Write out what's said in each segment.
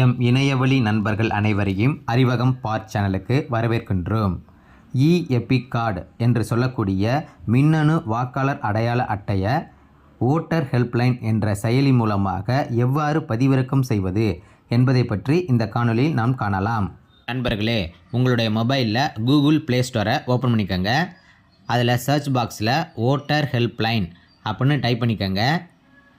M இணையவழி நண்பர்கள் அனைவரையும் அறிவகம் பார் சேனலுக்கு வரவேற்கின்றோம். இ எபிக் கார்டு என்று சொல்லக்கூடிய மின்னணு வாக்காளர் அடையாள அட்டையை ஓட்டர் ஹெல்ப்லைன் என்ற செயலி மூலமாக எவ்வாறு பதிவிறக்கம் செய்வது என்பதை பற்றி இந்த காணொலியில் நாம் காணலாம். நண்பர்களே உங்களுடைய மொபைலில் கூகுள் ப்ளே ஸ்டோரை ஓப்பன் பண்ணிக்கோங்க. அதில் சர்ச் பாக்ஸில் ஓட்டர் ஹெல்ப்லைன் அப்படின்னு டைப் பண்ணிக்கோங்க.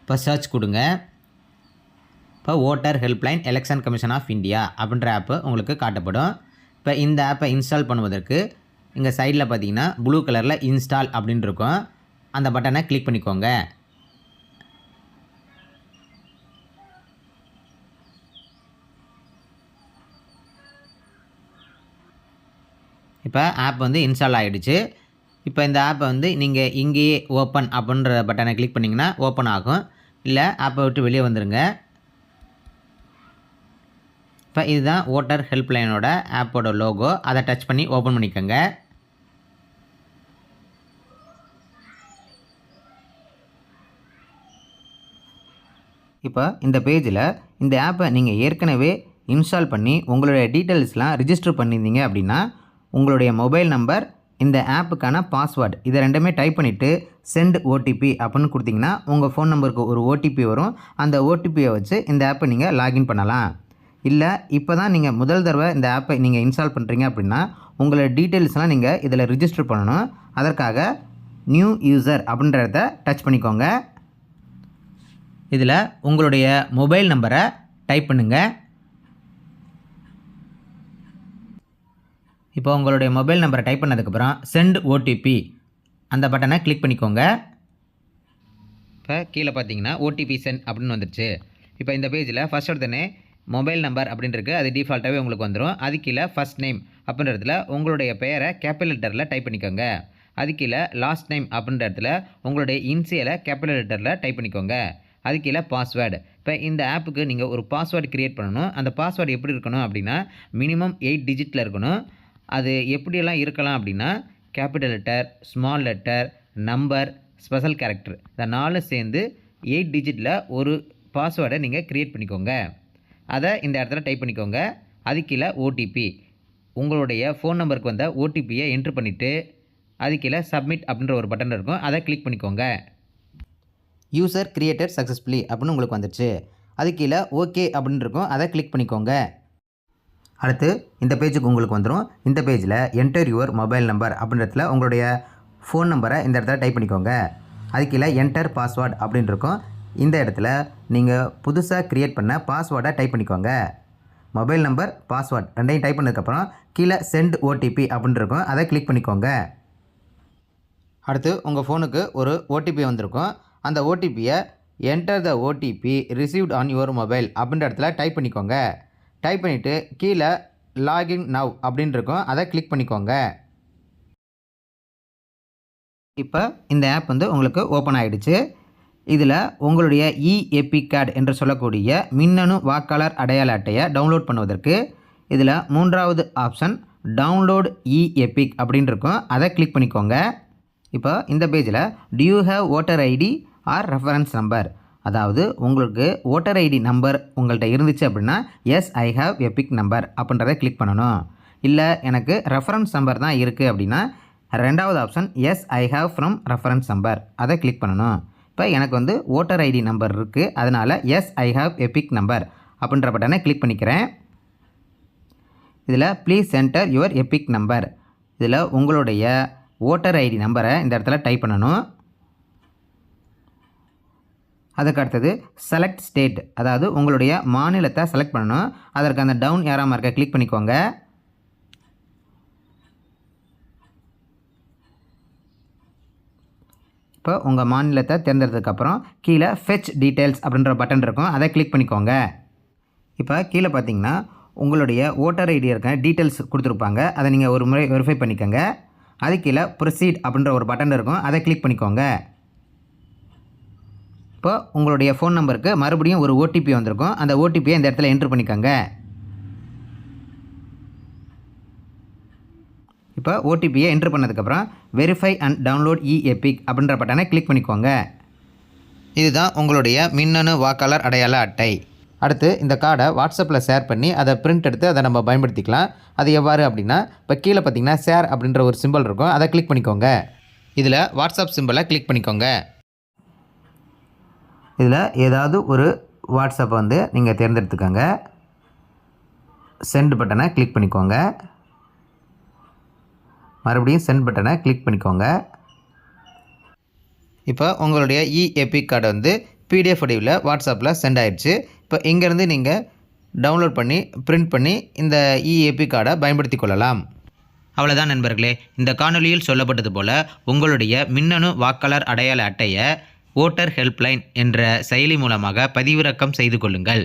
இப்போ சர்ச் கொடுங்க. இப்போ voter helpline election commission of India அப்படின்ற ஆப்பு உங்களுக்கு காட்டப்படும். இப்போ இந்த ஆப்பை இன்ஸ்டால் பண்ணுவதற்கு இங்கே சைடில் பார்த்தீங்கன்னா ப்ளூ கலரில் இன்ஸ்டால் அப்படின்னு இருக்கும். அந்த பட்டனை கிளிக் பண்ணிக்கோங்க. இப்போ ஆப் வந்து இன்ஸ்டால் ஆகிடுச்சு இப்போ இந்த ஆப்பை வந்து நீங்கள் இங்கேயே ஓப்பன் அப்படின்ற பட்டனை கிளிக் பண்ணிங்கன்னா ஓப்பன் ஆகும். இல்லை ஆப்பை விட்டு வெளியே வந்துடுங்க இப்போ இதுதான் ஓட்டர் ஹெல்ப்லைனோட ஆப்போட லோகோ அதை டச் பண்ணி ஓப்பன் பண்ணிக்கோங்க. இப்போ இந்த பேஜில் இந்த ஆப்பை நீங்கள் ஏற்கனவே இன்ஸ்டால் பண்ணி உங்களுடைய டீட்டெயில்ஸ்லாம் ரிஜிஸ்டர் பண்ணியிருந்தீங்க அப்படின்னா உங்களுடைய மொபைல் நம்பர் இந்த ஆப்புக்கான பாஸ்வேர்டு இதை ரெண்டுமே டைப் பண்ணிவிட்டு சென்ட் ஓடிபி அப்படின்னு கொடுத்தீங்கன்னா உங்கள் ஃபோன் நம்பருக்கு ஒரு ஓடிபி வரும். அந்த ஓடிபியை வச்சு இந்த ஆப்பை நீங்கள் லாகின் பண்ணலாம். இல்லை இப்போ தான் நீங்கள் முதல் தடவை இந்த ஆப்பை நீங்கள் இன்ஸ்டால் பண்ணுறீங்க அப்படின்னா உங்களோட டீட்டெயில்ஸ்லாம் நீங்கள் இதில் ரிஜிஸ்டர் பண்ணணும். அதற்காக நியூ யூசர் அப்படின்றத டச் பண்ணிக்கோங்க. இதில் உங்களுடைய மொபைல் நம்பரை டைப் பண்ணுங்கள் இப்போ உங்களுடைய மொபைல் நம்பரை டைப் பண்ணதுக்கப்புறம் சென்ட் ஓடிபி. அந்த பட்டனை கிளிக் பண்ணிக்கோங்க. இப்போ கீழே பார்த்தீங்கன்னா ஓடிபி சென்ட் அப்படின்னு வந்துடுச்சு இப்போ இந்த பேஜில் ஃபஸ்ட் எடுத்தோடனே மொபைல் நம்பர் அப்படின்றது அது டிஃபால்ட்டாகவே உங்களுக்கு வந்துடும் அது கீழே ஃபஸ்ட் நேம் அப்படின்றதுல உங்களுடைய பெயரை கேபிட்டல் லெட்டரில் டைப் பண்ணிக்கோங்க. அது கீழே லாஸ்ட் நேம் அப்படின்ற இடத்துல உங்களுடைய இன்சியலை கேபிட்டல் லெட்டரில் டைப் பண்ணிக்கோங்க. அது கீழே பாஸ்வேர்டு இப்போ இந்த ஆப்புக்கு நீங்கள் ஒரு பாஸ்வேர்டு க்ரியேட் பண்ணணும். அந்த பாஸ்வேர்டு எப்படி இருக்கணும் அப்படின்னா மினிமம் எயிட் டிஜிட்டில் இருக்கணும். அது எப்படியெல்லாம் இருக்கலாம் அப்படின்னா capital letter small letter number special character இந்த நாலும் சேர்ந்து எயிட் டிஜிட்டில் ஒரு பாஸ்வேர்டை நீங்கள் க்ரியேட் பண்ணிக்கோங்க. அதை இந்த இடத்துல டைப் பண்ணிக்கோங்க. அது கீழே ஓடிபி உங்களுடைய ஃபோன் நம்பருக்கு வந்த ஓடிபியை என்ட்ரு பண்ணிவிட்டு அது கீழே சப்மிட் அப்படின்ற ஒரு பட்டன் இருக்கும். அதை கிளிக் பண்ணிக்கோங்க. யூசர் கிரியேட்டட் சக்ஸஸ்ஃபுல்லி அப்படின்னு உங்களுக்கு வந்துடுச்சு அது கீழே ஓகே அப்படின்னு இருக்கும். அதை கிளிக் பண்ணிக்கோங்க. அடுத்து இந்த பேஜுக்கு உங்களுக்கு வந்துடும் இந்த பேஜில் என்டர் யுவர் மொபைல் நம்பர் அப்படின்றதுல உங்களுடைய ஃபோன் நம்பரை இந்த இடத்துல டைப் பண்ணிக்கோங்க. அது கீழே என்டர் பாஸ்வேர்டு அப்படின்னு இருக்கும். இந்த இடத்துல நீங்கள் புதுசாக க்ரியேட் பண்ண பாஸ்வேர்டை டைப் பண்ணிக்கோங்க. மொபைல் நம்பர் பாஸ்வேர்ட் ரெண்டையும் டைப் பண்ணதுக்கப்புறம் கீழே சென்ட் ஓடிபி அப்படின்னு இருக்கும். அதை கிளிக் பண்ணிக்கோங்க. அடுத்து உங்கள் ஃபோனுக்கு ஒரு ஓடிபி வந்திருக்கும். அந்த ஓடிபியை enter the OTP received on your mobile அப்படின்ற இடத்துல டைப் பண்ணிக்கோங்க. டைப் பண்ணிவிட்டு கீழே லாகின் நவ் அப்படின்னு இருக்கும். அதை கிளிக் பண்ணிக்கோங்க. இப்போ இந்த ஆப் வந்து உங்களுக்கு ஓப்பன் ஆகிடுச்சு இதில் உங்களுடைய இ கார்டு என்று சொல்லக்கூடிய மின்னணு வாக்காளர் அடையாள அட்டையை டவுன்லோட் பண்ணுவதற்கு இதில் மூன்றாவது ஆப்ஷன் டவுன்லோட் இ எபிக் அப்படின்னு இருக்கும். அதை கிளிக் பண்ணிக்கோங்க. இப்போ இந்த பேஜில் do you have voter ID or reference number அதாவது உங்களுக்கு ஓட்டர் ஐடி நம்பர் உங்கள்கிட்ட இருந்துச்சு அப்படின்னா yes I have EPIC number அப்படின்றத கிளிக் பண்ணணும். இல்லை எனக்கு ரெஃபரன்ஸ் நம்பர் தான் இருக்குது அப்படின்னா ரெண்டாவது option yes I have from reference number அதை கிளிக் பண்ணணும். இப்போ எனக்கு வந்து ஓட்டர் ஐடி நம்பர் இருக்குது அதனால் yes I have EPIC number அப்படின்ற பட்டனை கிளிக் பண்ணிக்கிறேன். இதில் please enter your EPIC number இதில் உங்களுடைய ஓட்டர் ஐடி நம்பரை இந்த இடத்துல டைப் பண்ணணும். அதுக்கு அடுத்தது செலக்ட் ஸ்டேட் அதாவது உங்களுடைய மாநிலத்தை செலக்ட் பண்ணணும். அதற்கு அந்த டவுன் ஏறாமல் இருக்க கிளிக் பண்ணிக்கோங்க. இப்போ உங்கள் மாநிலத்தை தேர்ந்தெடுத்ததுக்கப்புறம் கீழே ஃபெச் டீட்டெயில்ஸ் அப்படின்ற பட்டன் இருக்கும். அதை கிளிக் பண்ணிக்கோங்க. இப்போ கீழே பார்த்தீங்கன்னா உங்களுடைய ஓட்டர் ஐடி இருக்க டீட்டெயில்ஸ் கொடுத்துருப்பாங்க. அதை நீங்கள் ஒரு முறை வெரிஃபை பண்ணிக்கோங்க. அது கீழே ப்ரொசீட் அப்படின்ற ஒரு பட்டன் இருக்கும். அதை கிளிக் பண்ணிக்கோங்க. இப்போ உங்களுடைய ஃபோன் நம்பருக்கு மறுபடியும் ஒரு ஓடிபி வந்திருக்கும். அந்த ஓடிபியை இந்த இடத்துல என்ட்ரு பண்ணிக்கோங்க. இப்போ ஓடிபியை என்ட்ரு பண்ணதுக்கப்புறம் verify and download e EPIC அப்படின்ற பட்டனை கிளிக் பண்ணிக்கோங்க. இதுதான் உங்களுடைய மின்னணு வாக்காளர் அடையாள அட்டை. அடுத்து இந்த கார்டை வாட்ஸ்அப்பில் ஷேர் பண்ணி அதை பிரிண்ட் எடுத்து அதை நம்ம பயன்படுத்திக்கலாம். அது எவ்வாறு அப்படின்னா இப்போ கீழே பார்த்தீங்கன்னா ஷேர் அப்படின்ற ஒரு சிம்பிள் இருக்கும். அதை கிளிக் பண்ணிக்கோங்க. இதில் வாட்ஸ்அப் சிம்பிளை கிளிக் பண்ணிக்கோங்க. இதில் ஏதாவது ஒரு வாட்ஸ்அப்பை வந்து நீங்கள் தேர்ந்தெடுத்துக்கோங்க. சென்ட் பட்டனை கிளிக் பண்ணிக்கோங்க. மறுபடியும் சென்ட் பட்டனை கிளிக் பண்ணிக்கோங்க. இப்போ உங்களுடைய இ எபிக் கார்டு வந்து பிடிஎஃப் வடிவில் வாட்ஸ்அப்பில் சென்ட் ஆகிடுச்சு இப்போ இங்கேருந்து நீங்கள் டவுன்லோட் பண்ணி பிரிண்ட் பண்ணி இந்த இஏபி கார்டை பயன்படுத்தி கொள்ளலாம். அவ்வளோதான் நண்பர்களே. இந்த காணொலியில் சொல்லப்பட்டது போல் உங்களுடைய மின்னணு வாக்காளர் அடையாள அட்டையை ஓட்டர் ஹெல்ப்லைன் என்ற செயலி மூலமாக பதிவிறக்கம் செய்து கொள்ளுங்கள்.